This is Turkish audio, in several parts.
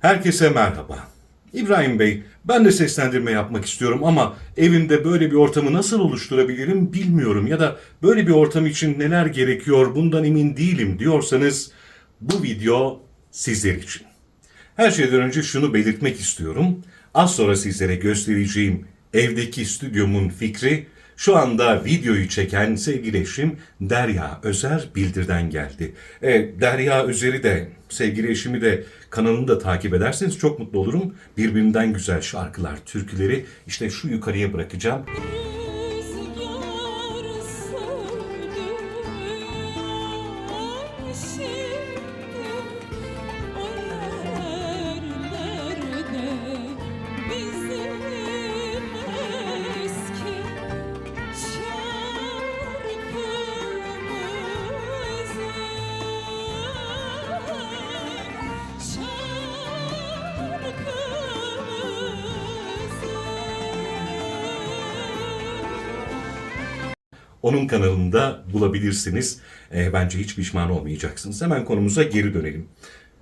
Herkese merhaba. İbrahim Bey, ben de seslendirme yapmak istiyorum ama evimde böyle bir ortamı nasıl oluşturabilirim bilmiyorum ya da böyle bir ortam için neler gerekiyor bundan emin değilim diyorsanız bu video sizler için. Her şeyden önce şunu belirtmek istiyorum. Az sonra sizlere göstereceğim evdeki stüdyomun fikri şu anda videoyu çeken sevgili eşim Derya Özer Bildir'den geldi. E, Derya Özer'i de sevgili eşimi de kanalını da takip ederseniz çok mutlu olurum. Birbirinden güzel şarkılar, türküleri işte şu yukarıya bırakacağım. Rüzgar Onun kanalında bulabilirsiniz. E, bence hiç pişman olmayacaksınız. Hemen konumuza geri dönelim.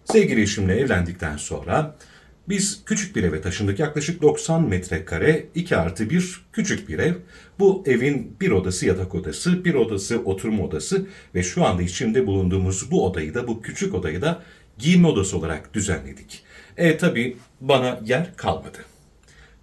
Sevgili eşimle evlendikten sonra biz küçük bir eve taşındık. Yaklaşık 90 metrekare 2 artı 1 küçük bir ev. Bu evin bir odası yatak odası, bir odası oturma odası ve şu anda içinde bulunduğumuz bu odayı da bu küçük odayı da giyinme odası olarak düzenledik. E tabi bana yer kalmadı.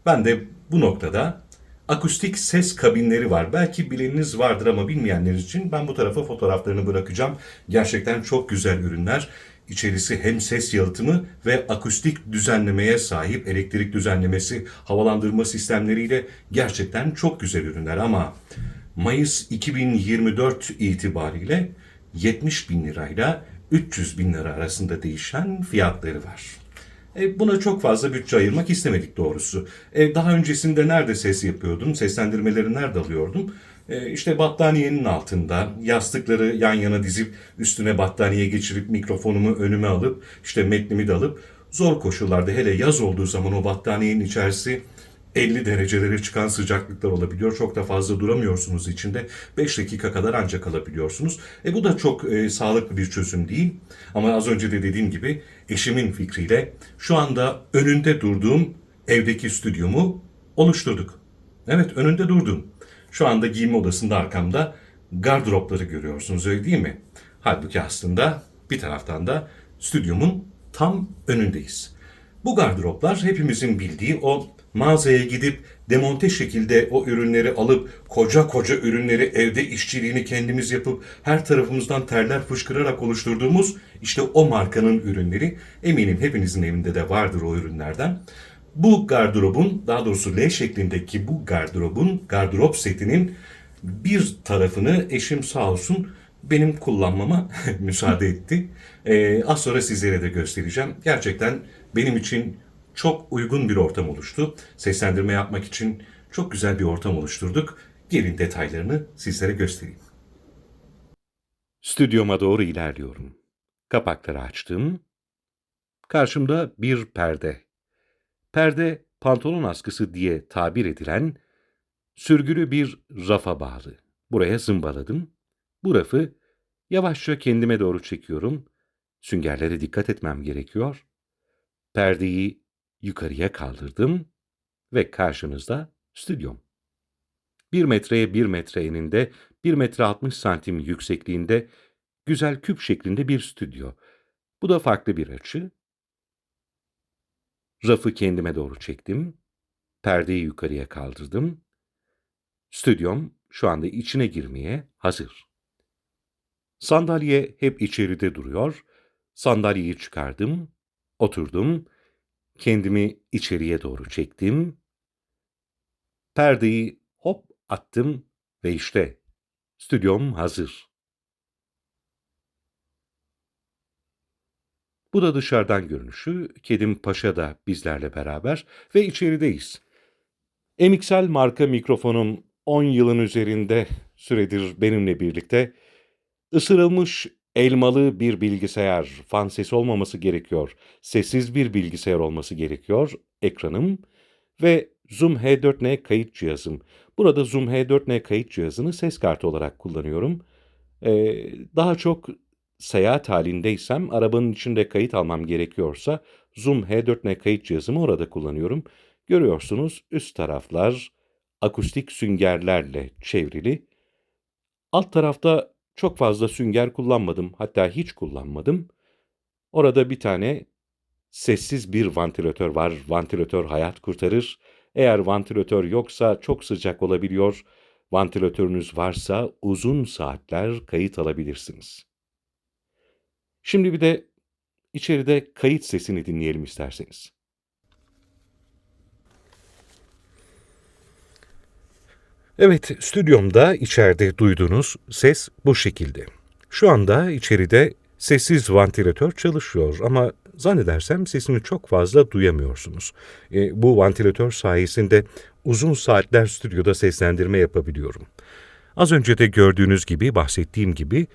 Ben de bu noktada akustik ses kabinleri var. Belki bileniniz vardır ama bilmeyenler için ben bu tarafa fotoğraflarını bırakacağım. Gerçekten çok güzel ürünler. İçerisi hem ses yalıtımı ve akustik düzenlemeye sahip elektrik düzenlemesi, havalandırma sistemleriyle gerçekten çok güzel ürünler ama Mayıs 2024 itibariyle 70 bin lirayla 300 bin lira arasında değişen fiyatları var. E, buna çok fazla bütçe ayırmak istemedik doğrusu. E, daha öncesinde nerede ses yapıyordum, seslendirmeleri nerede alıyordum? E, işte battaniyenin altında, yastıkları yan yana dizip, üstüne battaniye geçirip, mikrofonumu önüme alıp, işte metnimi de alıp, zor koşullarda hele yaz olduğu zaman o battaniyenin içerisi 50 derecelere çıkan sıcaklıklar olabiliyor. Çok da fazla duramıyorsunuz içinde. 5 dakika kadar ancak kalabiliyorsunuz. E bu da çok e, sağlıklı bir çözüm değil. Ama az önce de dediğim gibi eşimin fikriyle şu anda önünde durduğum evdeki stüdyomu oluşturduk. Evet önünde durdum. Şu anda giyinme odasında arkamda gardıropları görüyorsunuz öyle değil mi? Halbuki aslında bir taraftan da stüdyomun tam önündeyiz. Bu gardıroplar hepimizin bildiği o mağazaya gidip demonte şekilde o ürünleri alıp koca koca ürünleri evde işçiliğini kendimiz yapıp her tarafımızdan terler fışkırarak oluşturduğumuz işte o markanın ürünleri eminim hepinizin evinde de vardır o ürünlerden. Bu gardırobun daha doğrusu L şeklindeki bu gardırobun gardırop setinin bir tarafını eşim sağ olsun benim kullanmama müsaade etti. Ee, az sonra sizlere de göstereceğim. Gerçekten benim için çok uygun bir ortam oluştu. Seslendirme yapmak için çok güzel bir ortam oluşturduk. Gelin detaylarını sizlere göstereyim. Stüdyoma doğru ilerliyorum. Kapakları açtım. Karşımda bir perde. Perde pantolon askısı diye tabir edilen sürgülü bir rafa bağlı. Buraya zımbaladım. Bu rafı yavaşça kendime doğru çekiyorum. Süngerlere dikkat etmem gerekiyor. Perdeyi yukarıya kaldırdım ve karşınızda stüdyom. Bir metreye bir metre eninde, bir metre 60 santim yüksekliğinde güzel küp şeklinde bir stüdyo. Bu da farklı bir açı. Rafı kendime doğru çektim. Perdeyi yukarıya kaldırdım. Stüdyom şu anda içine girmeye hazır. Sandalye hep içeride duruyor. Sandalyeyi çıkardım, oturdum, kendimi içeriye doğru çektim. Perdeyi hop attım ve işte stüdyom hazır. Bu da dışarıdan görünüşü. Kedim Paşa da bizlerle beraber ve içerideyiz. Emixel marka mikrofonum 10 yılın üzerinde süredir benimle birlikte. Isırılmış elmalı bir bilgisayar, fan sesi olmaması gerekiyor. Sessiz bir bilgisayar olması gerekiyor. Ekranım ve Zoom H4n kayıt cihazım. Burada Zoom H4n kayıt cihazını ses kartı olarak kullanıyorum. Ee, daha çok seyahat halindeysem, arabanın içinde kayıt almam gerekiyorsa Zoom H4n kayıt cihazımı orada kullanıyorum. Görüyorsunuz üst taraflar akustik süngerlerle çevrili. Alt tarafta çok fazla sünger kullanmadım. Hatta hiç kullanmadım. Orada bir tane sessiz bir vantilatör var. Vantilatör hayat kurtarır. Eğer vantilatör yoksa çok sıcak olabiliyor. Vantilatörünüz varsa uzun saatler kayıt alabilirsiniz. Şimdi bir de içeride kayıt sesini dinleyelim isterseniz. Evet, stüdyomda içeride duyduğunuz ses bu şekilde. Şu anda içeride sessiz vantilatör çalışıyor ama zannedersem sesini çok fazla duyamıyorsunuz. E, bu vantilatör sayesinde uzun saatler stüdyoda seslendirme yapabiliyorum. Az önce de gördüğünüz gibi, bahsettiğim gibi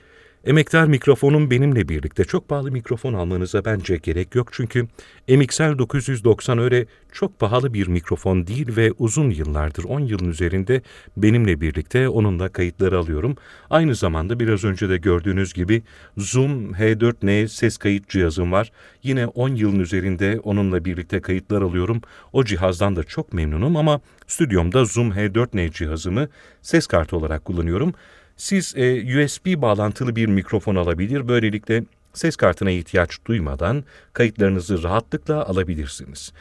emektar mikrofonum benimle birlikte çok pahalı mikrofon almanıza bence gerek yok çünkü MXL 990 öyle çok pahalı bir mikrofon değil ve uzun yıllardır 10 yılın üzerinde benimle birlikte onunla kayıtları alıyorum. Aynı zamanda biraz önce de gördüğünüz gibi Zoom H4n ses kayıt cihazım var. Yine 10 yılın üzerinde onunla birlikte kayıtlar alıyorum. O cihazdan da çok memnunum ama stüdyomda Zoom H4n cihazımı ses kartı olarak kullanıyorum. Siz e, USB bağlantılı bir mikrofon alabilir, böylelikle ses kartına ihtiyaç duymadan kayıtlarınızı rahatlıkla alabilirsiniz.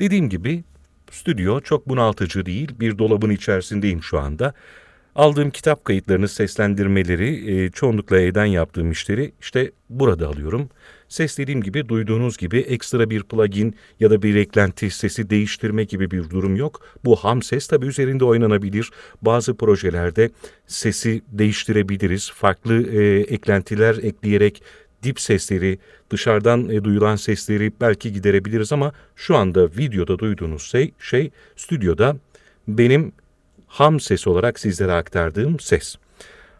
Dediğim gibi stüdyo çok bunaltıcı değil, bir dolabın içerisindeyim şu anda. Aldığım kitap kayıtlarını, seslendirmeleri, e, çoğunlukla evden yaptığım işleri işte burada alıyorum. Ses dediğim gibi duyduğunuz gibi ekstra bir plugin ya da bir eklenti sesi değiştirme gibi bir durum yok. Bu ham ses tabii üzerinde oynanabilir. Bazı projelerde sesi değiştirebiliriz. Farklı e, eklentiler ekleyerek dip sesleri, dışarıdan e, duyulan sesleri belki giderebiliriz ama şu anda videoda duyduğunuz şey, şey stüdyoda benim ham ses olarak sizlere aktardığım ses.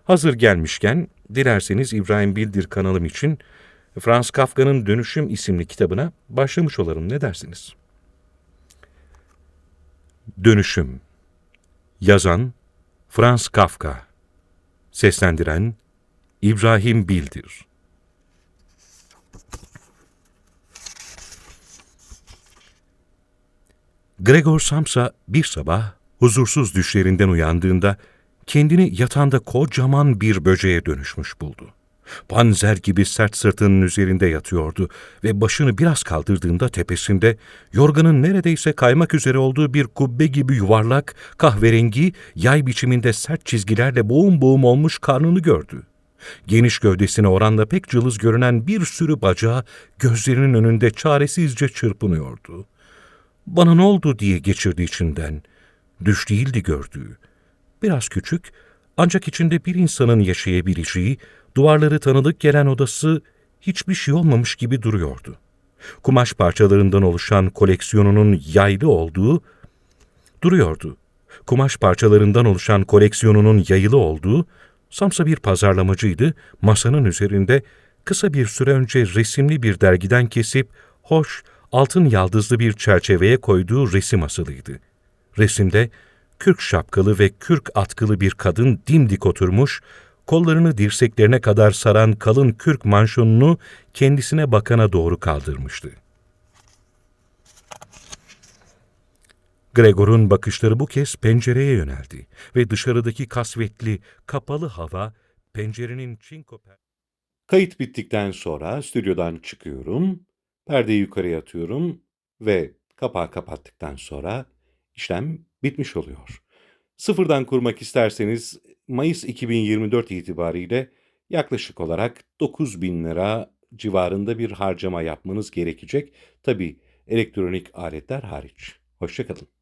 Hazır gelmişken dilerseniz İbrahim Bildir kanalım için Franz Kafka'nın Dönüşüm isimli kitabına başlamış olalım ne dersiniz? Dönüşüm Yazan Franz Kafka Seslendiren İbrahim Bildir Gregor Samsa bir sabah huzursuz düşlerinden uyandığında kendini yatağında kocaman bir böceğe dönüşmüş buldu. Panzer gibi sert sırtının üzerinde yatıyordu ve başını biraz kaldırdığında tepesinde yorganın neredeyse kaymak üzere olduğu bir kubbe gibi yuvarlak, kahverengi, yay biçiminde sert çizgilerle boğum boğum olmuş karnını gördü. Geniş gövdesine oranla pek cılız görünen bir sürü bacağı gözlerinin önünde çaresizce çırpınıyordu. Bana ne oldu diye geçirdi içinden. Düş değildi gördüğü. Biraz küçük, ancak içinde bir insanın yaşayabileceği, duvarları tanıdık gelen odası hiçbir şey olmamış gibi duruyordu. Kumaş parçalarından oluşan koleksiyonunun yaylı olduğu duruyordu. Kumaş parçalarından oluşan koleksiyonunun yayılı olduğu, Samsa bir pazarlamacıydı, masanın üzerinde kısa bir süre önce resimli bir dergiden kesip, hoş, altın yaldızlı bir çerçeveye koyduğu resim asılıydı. Resimde kürk şapkalı ve kürk atkılı bir kadın dimdik oturmuş, kollarını dirseklerine kadar saran kalın kürk manşonunu kendisine bakana doğru kaldırmıştı. Gregor'un bakışları bu kez pencereye yöneldi ve dışarıdaki kasvetli, kapalı hava pencerenin çinko Kayıt bittikten sonra stüdyodan çıkıyorum, perdeyi yukarıya atıyorum ve kapağı kapattıktan sonra işlem bitmiş oluyor. Sıfırdan kurmak isterseniz Mayıs 2024 itibariyle yaklaşık olarak 9 bin lira civarında bir harcama yapmanız gerekecek. Tabi elektronik aletler hariç. Hoşçakalın.